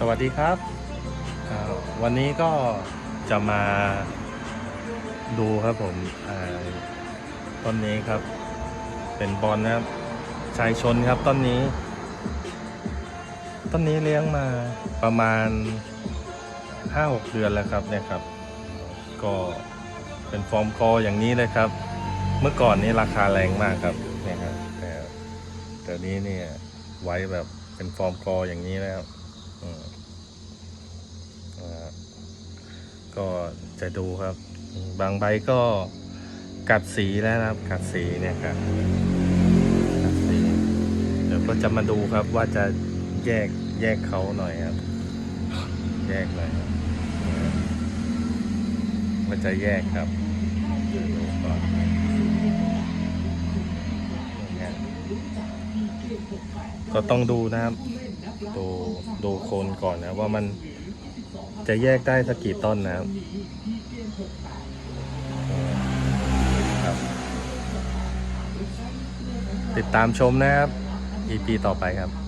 สวัสดีครับ วันนี้ก็จะมาดูครับผมต้นนี้ครับ เป็นบอลนะครับชายชนครับต้นนี้ ต้นนี้เลี้ยงมาประมาณ 5-6 เดือนแล้วครับเนี่ยครับ ก็เป็นฟอร์มคออย่างนี้เลยครับ เมื่อก่อนนี้ราคาแรงมากครับเนี่ยครับแต่แต่นี้เนี่ยไว้แบบเป็นฟอร์มคออย่างนี้แล้วอืมอ่า ก็จะดูครับ บางใบก็กัดสีแล้วนะครับ กัดสีเนี่ยครับกัดสีเดี๋ยวก็จะมาดูครับว่าจะแยกแยกเขาหน่อยครับ แยกหน่อยครับว่าจะแยกครับดูก่อนก็ต้องดูนะครับ ดูดูโคนก่อนนะว่ามัน จะแยกได้สักกี่ต้นนะครับครับ ติดตามชมนะครับ EP ต่อไปครับ